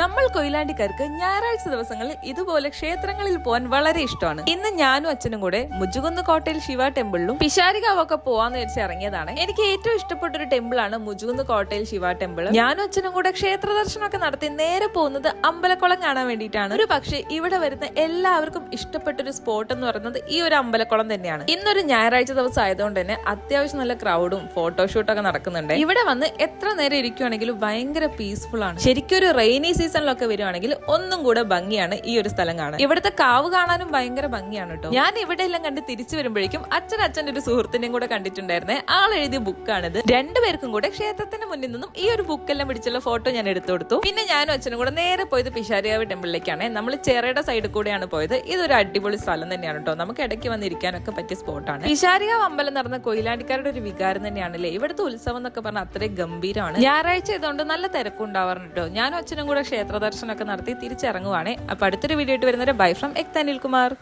നമ്മൾ കൊയിലാണ്ടിക്കാർക്ക് ഞായറാഴ്ച ദിവസങ്ങളിൽ ഇതുപോലെ ക്ഷേത്രങ്ങളിൽ പോകാൻ വളരെ ഇഷ്ടമാണ്. ഇന്ന് ഞാനും അച്ഛനും കൂടെ മുജുകുന്ന് കോട്ടയിൽ ശിവ ടെമ്പിളിലും പിശാരികാവൊക്കെ പോവാന്ന് വിചാരിച്ച് ഇറങ്ങിയതാണ്. എനിക്ക് ഏറ്റവും ഇഷ്ടപ്പെട്ട ഒരു ടെമ്പിൾ ആണ് മുജുകുന്ന് കോട്ടയിൽ ശിവ ടെമ്പിൾ ഞാനും അച്ഛനും കൂടെ ക്ഷേത്ര ദർശനമൊക്കെ നടത്തി നേരെ പോകുന്നത് അമ്പലക്കുളം കാണാൻ വേണ്ടിയിട്ടാണ്. ഒരു പക്ഷേ ഇവിടെ വരുന്ന എല്ലാവർക്കും ഇഷ്ടപ്പെട്ട ഒരു സ്പോട്ട് എന്ന് പറയുന്നത് ഈ ഒരു അമ്പലക്കുളം തന്നെയാണ്. ഇന്നൊരു ഞായറാഴ്ച ദിവസം ആയതുകൊണ്ട് തന്നെ അത്യാവശ്യം നല്ല ക്രൗഡും ഫോട്ടോഷൂട്ടൊക്കെ നടക്കുന്നുണ്ട്. ഇവിടെ വന്ന് എത്ര നേരം ഇരിക്കുവാണെങ്കിലും ഭയങ്കര പീസ്ഫുൾ ആണ്. ശരിക്കും ഒരു റെയിനി സീസണിലൊക്കെ വരുവാണെങ്കിൽ ഒന്നും കൂടെ ഭംഗിയാണ് ഈ ഒരു സ്ഥലം കാണാൻ. ഇവിടുത്തെ കാവ് കാണാനും ഭയങ്കര ഭംഗിയാണ് കേട്ടോ ഞാൻ ഇവിടെ എല്ലാം കണ്ട് തിരിച്ചു വരുമ്പോഴേക്കും അച്ഛൻ അച്ഛന്റെ ഒരു സുഹൃത്തിനെയും കൂടെ കണ്ടിട്ടുണ്ടായിരുന്നേ. ആൾ എഴുതിയ ബുക്കാണിത് രണ്ടുപേർക്കും കൂടെ ക്ഷേത്രത്തിന് മുന്നിൽ നിന്നും ഈ ഒരു ബുക്കെല്ലാം പിടിച്ചുള്ള ഫോട്ടോ ഞാൻ എടുത്തു കൊടുത്തു. പിന്നെ ഞാനും അച്ഛനും കൂടെ നേരെ പോയത് പിഷാരിയാവ് ടെമ്പിളിലേക്കാണ്. നമ്മൾ ചെറയുടെ സൈഡിൽ കൂടെയാണ് പോയത്. ഇതൊരു അടിപൊളി സ്ഥലം തന്നെയാണ് കേട്ടോ നമുക്ക് ഇടയ്ക്ക് വന്നിരിക്കാനൊക്കെ പറ്റിയ സ്പോട്ടാണ് പിഷാരിയാവ് അമ്പലം നടന്ന കൊയിലാണ്ടിക്കാരുടെ ഒരു വികാരം തന്നെയാണ് തന്നെയാണല്ലേ ഇവിടുത്തെ ഉത്സവം എന്നൊക്കെ പറഞ്ഞാൽ അത്രയും ഗംഭീരമാണ്. ഞായറാഴ്ച ഇതുകൊണ്ട് നല്ല തിരക്കുണ്ടാവാറുണ്ട് കേട്ടോ ഞാനും അച്ഛനും കൂടെ ക്ഷേത്ര ദർശനമൊക്കെ നടത്തി തിരിച്ചിറങ്ങുവാണേ. അപ്പൊ അടുത്തൊരു വീഡിയോ ആയിട്ട് വരുന്നവരെ ബൈ ഫ്രം എക്താനിൽ കുമാർ